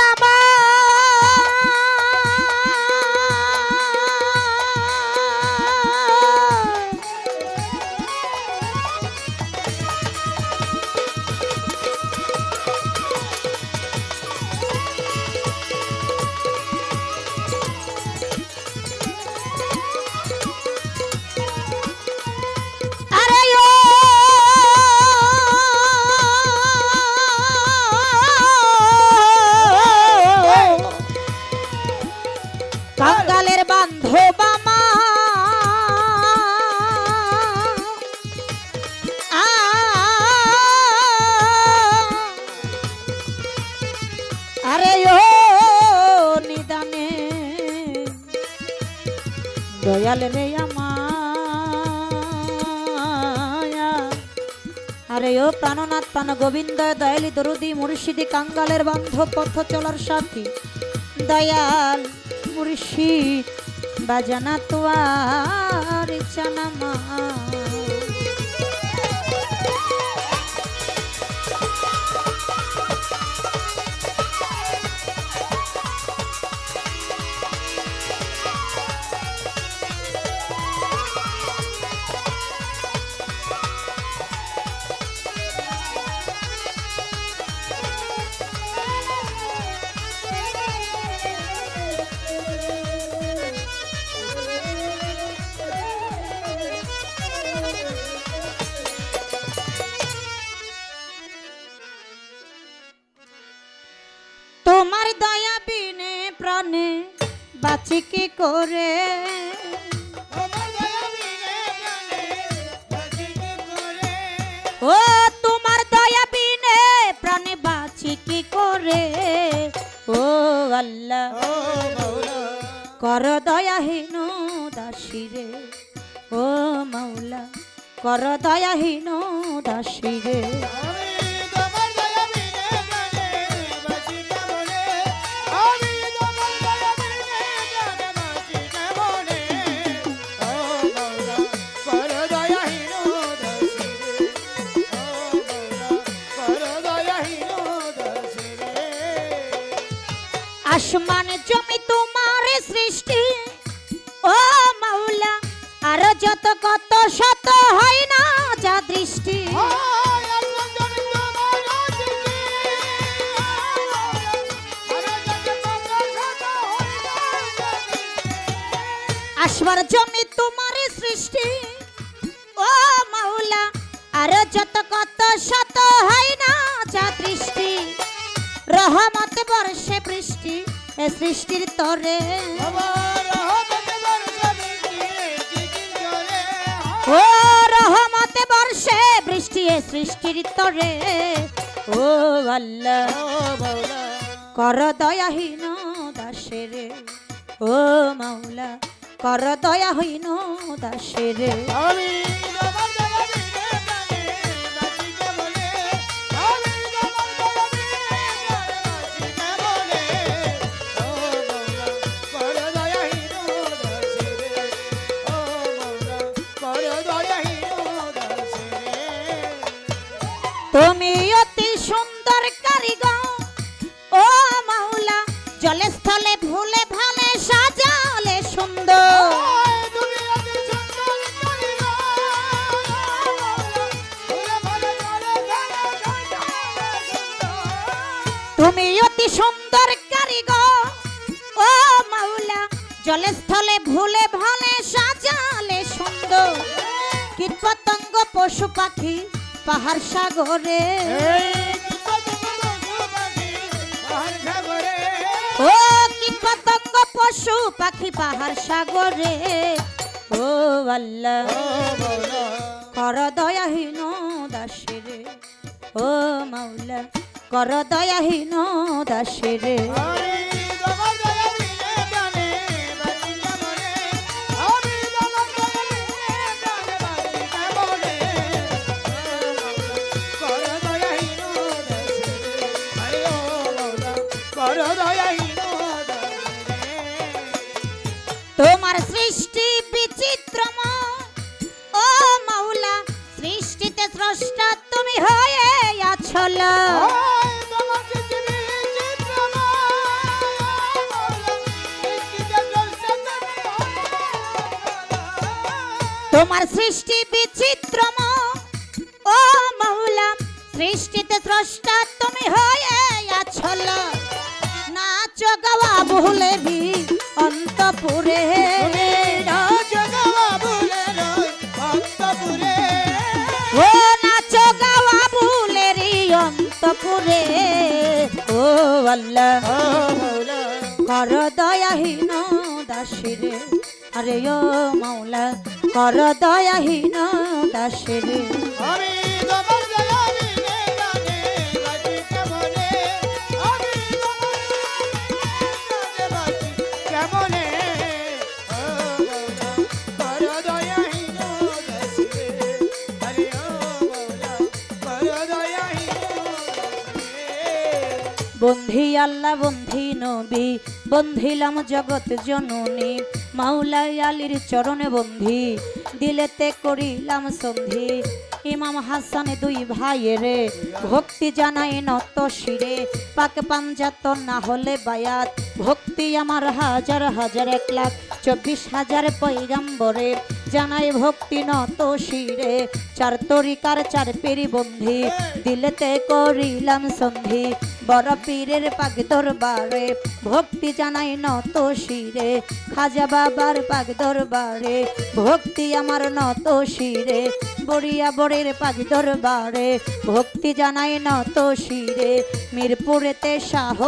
দয়াল দয়াল রে আরে ও প্রাণনাথ প্রাণ গোবিন্দ দয়ালি দরুদি, মুর্শিদি, কাঙ্গালের বান্ধব, পথ চলার সাথী। দয়াল মুর্শিদ, বাজানা তোয়ার চানামা তোমার দয়া বিনে প্রাণে বাঁচি কি করে? ও তোমার দয়া বিনে প্রাণে বাঁচি কি করে? ও আল্লাহ কর দয়াহীন দাসিরে ও মাওলা কর দয়াহীন দাসিরে আসমান জমি তোমার সৃষ্টি। ও মাওলা আর যত কত শত হয় না যা দৃষ্টি। আসবার জমি তোমার সৃষ্টি। ও মাওলা আর যত কত শত হয় না যা দৃষ্টি। রহমত বর্ষে বৃষ্টি এ সৃষ্টির তরে। ও রহমত বর্ষে বৃষ্টি এ সৃষ্টির তরে। ও আল্লাহ কর দয়াহীন দাসেরে ও মাওলা কর দয়াহীন দাসেরে আমি তুমি অতি সুন্দর কারিগর ও মাওলা জলে স্থলে ভুলে ভালে সাজালে সুন্দর। কীট পতঙ্গ পশু পাখি, পাহাড় সাগরে। ও কীট পতঙ্গ পশু পাখি, পাহাড় সাগরে। ও আল্লাহ কর দয়াহীন দাসেরে। ও মাওলা কর দয়াহীন দাসেরে। নাচ গাওয়া ভুলে বি অন্তপুরে। ও নাচ গাওয়া ভুলেরি অন্তপুরে। ও আল্লাহ। কর দয়াহীন দাসিরে আরে ও মাওলা কর দয়াহীন দাসিরে। আমি বন্ধি আল্লাহ, বন্ধি নবী, বন্ধিলাম জগৎ জননী। মাওলাই আলীর চরণে বন্ধি, দিলেতে করিলাম সন্ধি। ইমাম হাসান দুই ভাইয়েরে, ভক্তি জানাই নত শিরে। পাক পাঞ্জাত না হলে বায়াত, ভক্তি আমার হাজার হাজার এক লাখ। চব্বিশ হাজার পৈগাম্বরে জানাই ভক্তি নত শিরে। চার তরিকার চার পেরি বন্ধি, দিলেতে করিলাম সন্ধি। বড় পীরের পাগ দরবারে ভক্তি জানাই নত শিরে, খাজা বাবার পাগ দরবারে। ভক্তি আমার নত শিরে, বড়িয়া বড়ের পাগ দরবারে। ভক্তি জানাই নত শিরে, মিরপুরেতে শাহ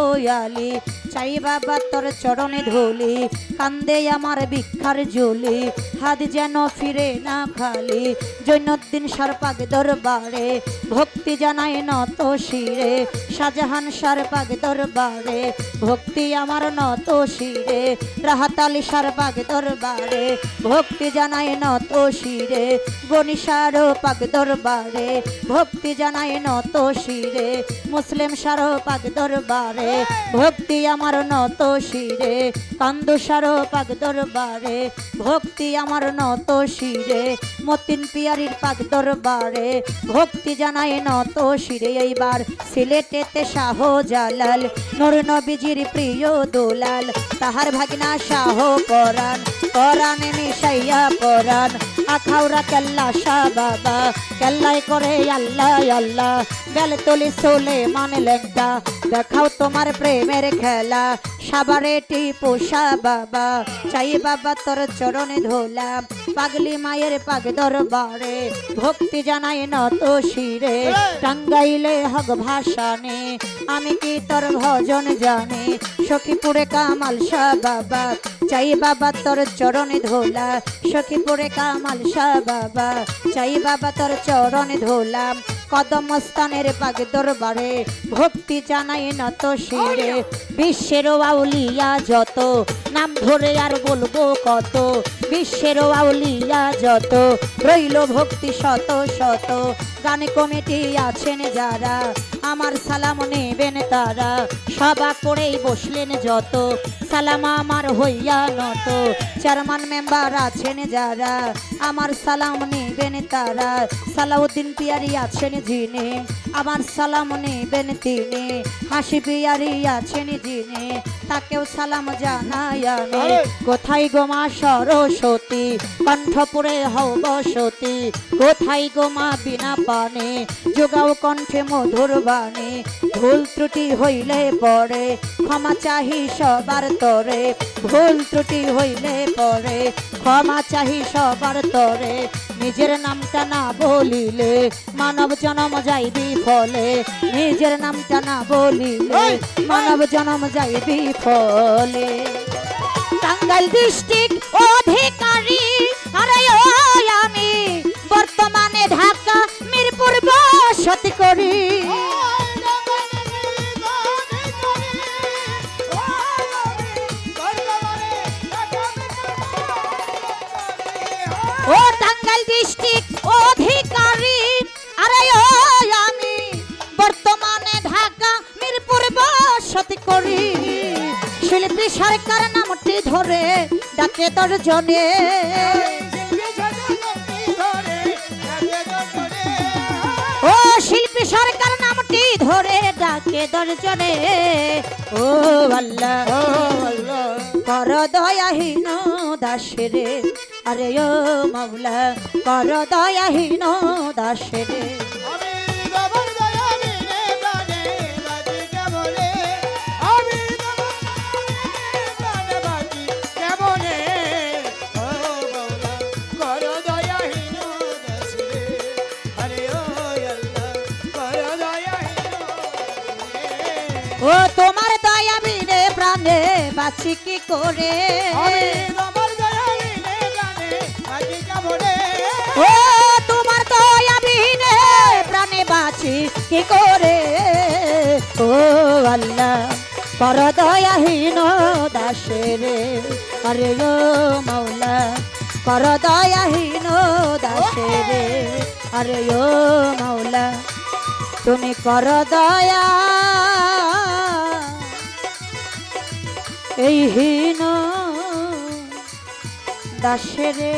চাই বাবা তোর চরণে ধুলি কান্দে আমার ভিক্ষার জলি হাত যেন ফিরে না খালি জৈনুদ্দিন সার পাগ দরবারে। ভক্তি জানাই নত শিরে, শাহজাহান সার পাগ দরবারে। ভক্তি আমার নত শিরে রাহাত আলী সার পাগ দরবারে, ভক্তি জানাই নত শিরে, গণিসার পাগ দরবারে, ভক্তি জানাই নত শিরে, মুসলিম সার পাগ দরবারে, ভক্তি আমার নত শিরে, কান্দু সার পাগ দরবারে, ভক্তি আমার নত শিরে, মতিন পিয়ারির পাগ দরবারে, ভক্তি জানাই নত শিরে। এইবার সিলেটেতে শাহ জালাল নর নবীজির প্রিয় দোলাল, তাহার ভাগনা শাহ পরাণ পরাণে মিশাইয়া পরাণ আখাউরা কেল্লা শাহ বাবা কেল্লাই করে আল্লাহ আল্লাহ। বেলতলি সোলে মানে লেংটা, দেখাও তোমার প্রেমের খেলা। সাবারে টিপু শাহ বাবা, চাই বাবা তোর চরণে ধোলাম পাগলি মায়ের পাগ দরবারে, ভক্তি জানাই নত শিরে। টাঙ্গাইলে হক ভাষানে আমি কি তোর ভজন জানি? সখীপুরে কামাল শাহ বাবা চাই বাবা তোর চরণে ধোলা। সখীপুরে কামাল শাহ বাবা চাই বাবা তোর চরণে ধোলাম কদম স্থানের পাগ দরবারে ভক্তি জানাই নত শিরে। বিশ্বের আউলিয়া যত, নাম ধরে আর বলব কত। বিশ্বের আউলিয়া যত, রইল ভক্তি শত শত। গানে কমিটি আছেন যারা আমার সালাম নেবেন তারা। সবা করেই বসলেন যত, সালাম আমার হইয়া নত। চেয়ারম্যান, মেম্বার আছেন যারা, আমার সালাম নেবেন তারা। সালাউদ্দিন পিয়ারি আছেন যিনি, আমার সালাম নেবেন তিনি। হাসি পিয়ারি আছেন যিনি তাকেও সালাম জানাই আমি! কোথায় গোমা সরস্বতী? কণ্ঠপুরে হও বসতি। কোথায় গোমা বিনা পানে? যোগাও কণ্ঠে মধুর বাণী। ভুল ত্রুটি হইলে পড়ে ক্ষমা চাহি সবার তরে। ভুল ত্রুটি হইলে পড়ে ক্ষমা চাহি সবার তরে। নিজের নামটা না বলিলে মানব জনম যাই ফলে নিজের নামটা না বলিলে! মানব জনম যাই ফলে টাঙ্গাইল ডিস্ট্রিক্ট অধিকারী আরে আমি বর্তমানে ঢাকা মিরপুর বসতি করি। সরকার নামটি ধরে ডাকে দর্জনে ও শিল্পী সরকার নামটি ধরে ডাকে দর্জনে ও আল্লাহ কর দয়াহীন দাসেরে আরে ও মাওলা, কর দয়াহীন দাসে বাঁচি কি করে? ও তোমার দয়া বিনে প্রাণে বাঁচি কি করে? ও আল্লাহ পর দয়াহীন দাসে রে। আরে ও মাওলা পর দয়াহীন দাসে রে। আরে ও মাওলা তুমি কর এই হীন দাসেরে